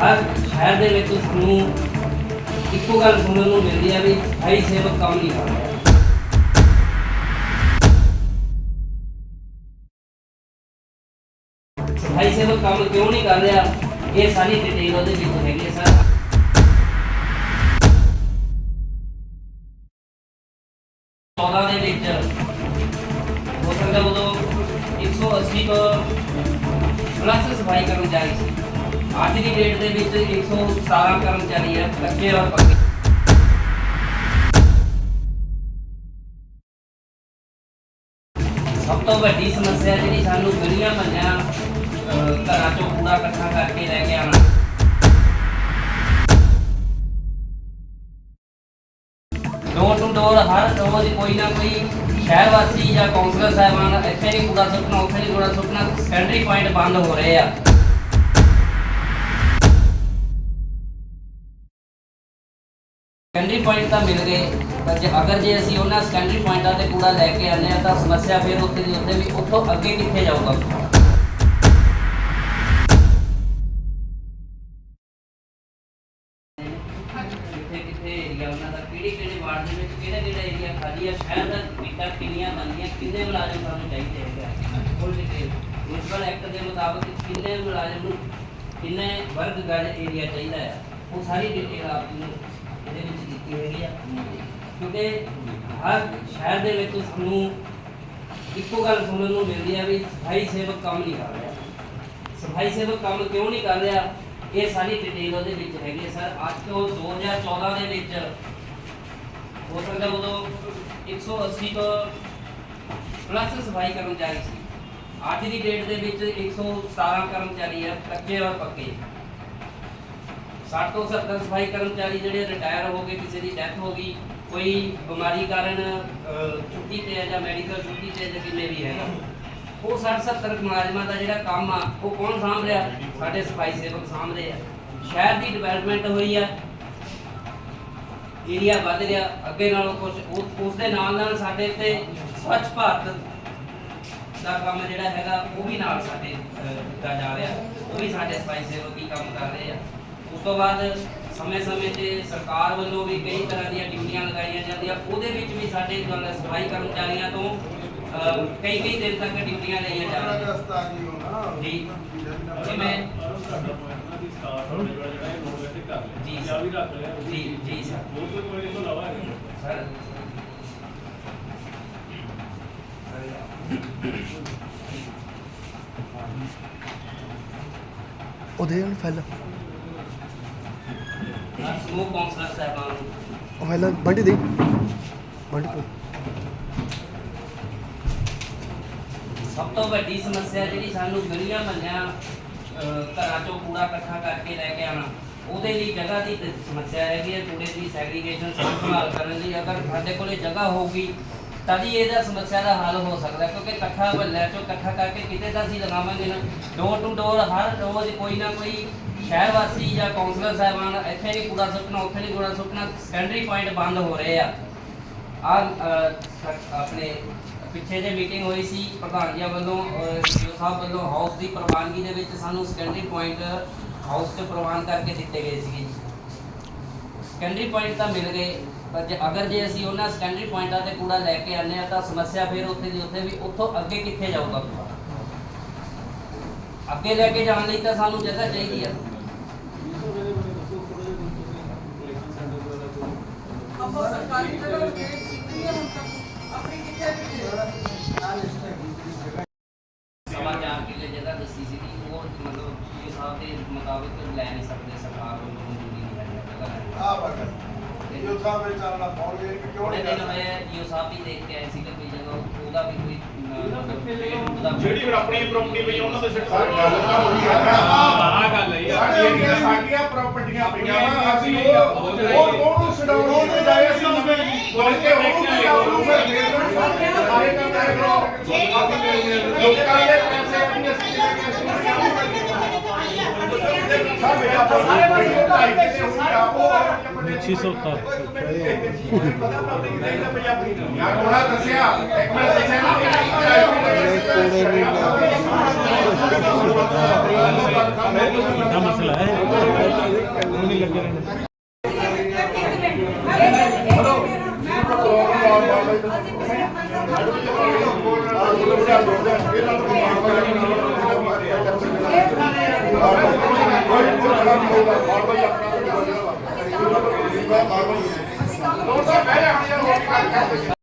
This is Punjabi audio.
ਹਰ ਸ਼ਹਿਰ ਦੇ ਵਿੱਚ ਸਾਨੂੰ ਇੱਕੋ ਗੱਲ ਸੁਣਨ ਨੂੰ ਮਿਲਦੀ ਹੈ ਵੀ ਸਫ਼ਾਈ ਸੇਵਕ ਕੰਮ ਨਹੀਂ ਕਰ ਰਿਹਾ ਸਫ਼ਾਈ ਸੇਵਕ ਕੰਮ ਕਿਉਂ ਨਹੀਂ ਕਰ ਰਿਹਾ? ਇਹ ਸਾਰੀ ਡਿਟੇਲ ਉਹਦੇ ਵਿੱਚ ਹੈਗੀ ਹੈ ਸਰ। ਚੌਦਾਂ ਦੇ ਵਿੱਚ, ਹੋ ਸਕਦਾ ਉਦੋਂ 180 ਤੋਂ ਪਲੱਸ ਸਫ਼ਾਈ ਕਰਮਚਾਰੀ ਸੀ। ਅੱਜ ਦੀ ਡੇਟ ਦੇ ਵਿੱਚ 117 ਕਰਮਚਾਰੀ ਹੈ ਕੱਚੇ ਔਰ ਪੱਕੇ। ਸਭ ਤੋਂ ਵੱਡੀ ਸਮੱਸਿਆ ਜਿਹੜੀ ਸਾਨੂੰ ਗਲੀਆਂ ਮੰਨਿਆ ਘਰਾਂ ਚੋਂ ਕੂੜਾ ਇਕੱਠਾ ਕਰਕੇ ਲੈ ਕੇ ਆਉਣਾ। ਡੋਰ ਟੂ ਡੋਰ ਹਰ ਰੋਜ਼ ਕੋਈ ਨਾ ਕੋਈ ਸ਼ਹਿਰ ਵਾਸੀ ਜਾਂ ਕਾਉਂਸਲਰ ਸਾਹਿਬਾਨ ਇੱਥੇ ਨਹੀਂ ਕੂੜਾ ਸੁੱਟਣਾ, ਉੱਥੇ ਨਹੀਂ ਕੂੜਾ ਸੁੱਟਣਾ ਸੈਕੰਡਰੀ ਪੁਆਇੰਟ ਬੰਦ ਹੋ ਰਹੇ ਆ। ਸੈਕੰਡਰੀ ਪੁਆਇੰਟ ਤਾਂ ਮਿਲ ਗਏ। ਪਰ ਜੇ ਅਗਰ ਜੇ ਅਸੀਂ ਉਹਨਾਂ ਸੈਕੰਡਰੀ ਪੁਆਇੰਟਾਂ ਤੇ ਕੂੜਾ ਲੈ ਕੇ ਆਉਂਦੇ ਆ ਤਾਂ ਸਮੱਸਿਆ ਫਿਰ ਉੱਥੇ ਦੀ ਉੱਥੇ ਵੀ ਉੱਥੋਂ ਅੱਗੇ ਕਿੱਥੇ ਜਾਊਗਾ? ਕਿੱਥੇ ਕਿੱਥੇ ਏਰੀਆ ਉਹਨਾਂ ਦਾ ਕਿਹੜੇ ਕਿਹੜੇ ਵਾਰਡ ਦੇ ਵਿੱਚ ਕਿਹੜਾ ਕਿਹੜਾ ਏਰੀਆ ਖਾਲੀ ਆ, ਸ਼ਹਿਰ ਦਾ ਮੀਟਾਂ ਕਿੰਨੀਆਂ ਬਣਦੀਆਂ, ਕਿੰਨੇ ਮੁਲਾਜ਼ਮ ਸਾਨੂੰ ਚਾਹੀਦੇ ਹੈਗੇ ਫੁੱਲ ਡਿਟੇਲ ਮਿਊਨਿਸਪਲ ਐਕਟ ਦੇ ਮੁਤਾਬਕ ਕਿੰਨੇ ਮੁਲਾਜ਼ਮ ਨੂੰ ਕਿੰਨੇ ਵਰਗ ਗਜ ਏਰੀਆ ਚਾਹੀਦਾ ਹੈ ਉਹ ਸਾਰੀ ਡਿਟੇਲ ਆਪ ਨੂੰ ਇਹਦੇ ਵਿੱਚ ਦਿੱਤੀ ਹੈਗੀ ਆ ਕਿਉਂਕਿ ਹਰ ਸ਼ਹਿਰ ਦੇ ਵਿੱਚ ਸਾਨੂੰ ਇੱਕੋ ਗੱਲ ਸੁਣਨ ਨੂੰ ਮਿਲਦੀ ਹੈ ਵੀ ਸਫ਼ਾਈ ਸੇਵਕ ਕੰਮ ਨਹੀਂ ਕਰ ਰਿਹਾ। ਸਫ਼ਾਈ ਸੇਵਕ ਕੰਮ ਕਿਉਂ ਨਹੀਂ ਕਰ ਰਿਹਾ? ਇਹ ਸਾਰੀ ਡਿਟੇਲ ਉਹਦੇ ਵਿੱਚ ਹੈਗੀ ਹੈ, ਸਰ। ਅੱਜ ਤੋਂ 2014 ਦੇ ਵਿੱਚ ਹੋ ਸਕਦਾ ਉਦੋਂ 180 ਤੋਂ ਪਲੱਸ ਸਫ਼ਾਈ ਕਰਮਚਾਰੀ ਸੀ। ਅੱਜ ਦੀ ਡੇਟ ਦੇ ਵਿੱਚ 117 ਕਰਮਚਾਰੀ ਹੈ ਕੱਚੇ ਔਰ ਪੱਕੇ। 60 ਤੋਂ 70 ਸਫ਼ਾਈ ਕਰਮਚਾਰੀ ਜਿਹੜੇ ਰਿਟਾਇਰ ਹੋ ਗਏ, ਕਿਸੇ ਦੀ ਡੈਥ ਹੋ ਗਈ, ਕੋਈ ਬਿਮਾਰੀ ਕਾਰਨ ਛੁੱਟੀ ਤੇ ਹੈ ਜਾਂ ਮੈਡੀਕਲ ਛੁੱਟੀ ਤੇ ਜਾਂ ਕਿੰਨੇ ਵੀ ਹੈਗਾ ਉਹ 60 70 ਮੁਲਾਜ਼ਮਾਂ ਦਾ ਜਿਹੜਾ ਕੰਮ ਆ, ਉਹ ਕੌਣ ਸਾਂਭ ਰਿਹਾ? ਸਾਡੇ ਸਫ਼ਾਈ ਸੇਵਕ ਸਾਂਭ ਰਹੇ ਆ। ਸ਼ਹਿਰ ਦੀ ਡਿਵੈਲਪਮੈਂਟ ਹੋਈ ਆ। ਏਰੀਆ ਵੱਧ ਰਿਹਾ ਅੱਗੇ ਨਾਲੋਂ ਕੁਝ ਉਸ ਦੇ ਨਾਲ ਨਾਲ ਸਾਡੇ ਤੇ ਸਵੱਛ ਭਾਰਤ ਦਾ ਕੰਮ ਜਿਹੜਾ ਹੈਗਾ, ਉਹ ਵੀ ਨਾਲ ਸਾਡੇ ਦਿੱਤਾ ਜਾ ਰਿਹਾ। ਉਹ ਵੀ ਸਾਡੇ ਸਫ਼ਾਈ ਸੇਵਕ ਹੀ ਕੰਮ ਕਰ ਰਹੇ ਆ। ਉਸ ਤੋਂ ਬਾਅਦ ਸਮੇਂ-ਸਮੇਂ ਤੇ ਸਰਕਾਰ ਵੱਲੋਂ ਵੀ ਕਈ ਤਰ੍ਹਾਂ ਦੀਆਂ ਡਿਊਟੀਆਂ ਲਗਾਈਆਂ ਜਾਂਦੀਆਂ। ਉਹਦੇ ਵਿੱਚ ਵੀ ਸਾਡੇ ਦੁਆਰਾ ਸਫ਼ਾਈ ਕਰਮਚਾਰੀਆਂ ਤੋਂ ਕਈ ਕਈ ਦਿਨ ਤੱਕ ਡਿਊਟੀਆਂ ਲਈਆਂ ਜਾ ਰਹੀਆਂ। ਜੀ। ਜਿਵੇਂ ਜੀ ਜੀ ਜੀ, ਸਰ। ਸਰ। ਉਹਦੇ ਹੁਣ ਫੈਲ ਸਮੂਹ ਕੌਂਸਲਰ ਸਾਹਿਬਾਨ ਨੂੰ। ਉਹ ਫੈਲ ਬੰਟੀ ਦੇ। ਬੰਟੀ ਕੋ ਸਭ ਤੋਂ ਵੱਡੀ ਸਮੱਸਿਆ ਜਿਹੜੀ ਸਾਨੂੰ ਗਲੀਆਂ ਮੰਨਿਆ ਘਰਾਂ ਚੋਂ ਕੂੜਾ ਇਕੱਠਾ ਕਰਕੇ ਲੈ ਕੇ ਆਉਣਾ ਉਹਦੇ ਲਈ ਜਗ੍ਹਾ ਦੀ ਤੇ ਸਮੱਸਿਆ ਹੈਗੀ ਹੈ ਕੂੜੇ ਦੀ ਸੈਗਰੀਗੇਸ਼ਨ ਸੰਭਾਲ ਕਰਨ ਲਈ ਅਗਰ ਸਾਡੇ ਕੋਲੇ ਜਗ੍ਹਾ ਹੋਊਗੀ ਤਾਂ ਜੀ ਇਹਦਾ ਸਮੱਸਿਆ ਦਾ ਹੱਲ ਹੋ ਸਕਦਾ ਕਿਉਂਕਿ ਇਕੱਠਾ ਮਹੱਲਿਆਂ ਚੋਂ ਇਕੱਠਾ ਕਰਕੇ ਕਿਤੇ ਤਾਂ ਅਸੀਂ ਲਗਾਵਾਂਗੇ ਨਾ। ਡੋਰ ਟੂ ਡੋਰ ਹਰ ਰੋਜ਼ ਕੋਈ ਨਾ ਕੋਈ ਸ਼ਹਿਰ ਵਾਸੀ ਜਾਂ ਕਾਉਂਸਲਰ ਸਾਹਿਬਾਨ, ਇੱਥੇ ਨਹੀਂ ਕੂੜਾ ਸੁੱਟਣਾ, ਉੱਥੇ ਨਹੀਂ ਕੂੜਾ ਸੁੱਟਣਾ ਸੈਕੰਡਰੀ ਪੁਆਇੰਟ ਬੰਦ ਹੋ ਰਹੇ ਆ। ਆ ਆਪਣੇ ਪਿੱਛੇ ਜੇ ਮੀਟਿੰਗ ਹੋਈ ਸੀ ਪ੍ਰਧਾਨ ਜੀ ਵੱਲੋਂ ਔਰ ਸੀਓ ਸਾਹਿਬ ਵੱਲੋਂ ਹਾਊਸ ਦੀ ਪ੍ਰਵਾਨਗੀ ਦੇ ਵਿੱਚ ਸਾਨੂੰ ਸੈਕੰਡਰੀ ਪੁਆਇੰਟ ਹਾਊਸ ਤੇ ਪ੍ਰਵਾਨ ਕਰਕੇ ਦਿੱਤੇ ਗਏ ਸੀਗੇ। ਸੈਕੰਡਰੀ ਪੁਆਇੰਟ ਤਾਂ ਮਿਲ ਗਏ। ਪਰ ਜੇ ਅਗਰ ਜੇ ਅਸੀਂ ਉਹਨਾਂ ਸੈਕੰਡਰੀ ਪੁਆਇੰਟਾਂ ਤੇ ਕੂੜਾ ਲੈ ਕੇ ਆਉਂਦੇ ਆ ਤਾਂ ਸਮੱਸਿਆ ਫਿਰ ਉੱਥੇ ਦੀ ਉੱਥੇ ਵੀ ਉੱਥੋਂ ਅੱਗੇ ਕਿੱਥੇ ਜਾਊਗਾ ਕੂੜਾ? ਅੱਗੇ ਲੈ ਕੇ ਜਾਣ ਲਈ ਤਾਂ ਸਾਨੂੰ ਜਗ੍ਹਾ ਚਾਹੀਦੀ ਆ। ਆਪਾਂ ਸਰਕਾਰੀ ਜਗ੍ਹਾ ਗੇਟ ਕੀਤੀ ਹੈ ਹੁਣ ਤੱਕ ਆਪਣੀ ਕਿੱਥੇ ਕੀਤੀ ਸਵਾ ਚਾਰ ਕਿੱਲੇ ਜਗ੍ਹਾ ਦੱਸੀ ਸੀ ਉਹ ਮਤਲਬ ਇਹ ਸਾਹਿਬ ਦੇ ਮੁਤਾਬਕ ਲੈ ਨਹੀਂ ਸਕਦੇ ਸਰਕਾਰ ਵੱਲੋਂ ਮਨਜ਼ੂਰੀ ਨਹੀਂ ਹੈ ਜਗ੍ਹਾ ਦੀ। ਆ। ਬਗਾ ਇਹ ਸਾਹਿਬ ਇਹ ਚੱਲਣਾ ਪੌੜ ਗਏ ਕਿ ਕਿਉਂ ਥੋੜੇ ਨਹੀਂ ਦਿਨ ਹੋਏ ਜੀਓ ਸਾਹਿਬ ਵੀ ਦੇਖ ਕੇ ਆਏ ਸੀ ਕਿ ਜਗ੍ਹਾ ਉਹਦਾ ਵੀ ਕੋਈ ਉਹਦਾ ਜਿਹੜੀ ਫਿਰ ਆਪਣੀ ਪ੍ਰਾਪਰਟੀ ਪਈ ਉਹਨਾਂ ਦੇ ਸਿੱਟ ਗੱਲ ਤਾਂ ਹੋਈ ਆ ਨਾ। ਆਹ ਗੱਲ ਹੈ ਯਾਰ ਸਾਡੀਆਂ ਸਾਡੀਆਂ ਪ੍ਰਾਪਰਟੀਆਂ ਪਈਆਂ ਵਾ ਅਸੀਂ ਉਹ ਉਹ ਉਹਨੂੰ ਛਡਾਉਣ ਦੀ ਬਜਾਏ ਅਸੀਂ ਬੋਲ ਕੇ ਉਹਨੂੰ ਛਡਾਉਣ ਫਿਰ ਦੇ ਦੇਣ ਸਾਰੇ ਕੰਮ ਕਰੋ ਲੋਕਾਂ ਦੇ ਪੈਸੇ ਆਪਣੀ ਅਸੀਂ ਸਾਰੇ ਆਪਾਂ ਸਾਰੇ ਪਾਸੇ ਢਾਈ ਕਿਤੇ ਹੋਈ ਆ ਉਹ 670 ਯਾਰ ਉਹਨਾਂ ਦੱਸਿਆ ਇੱਕ ਮੈਂ ਦੱਸਿਆ ਨਾ ਵੱਡਾ ਮਸਲਾ ਹੈ ਲੋਕ ਤਾਂ ਬਹਿ ਜਾ ਹੁਣ ਯਾਰ ਹੋਰ ਕੀ ਗੱਲ ਕਰਦੇ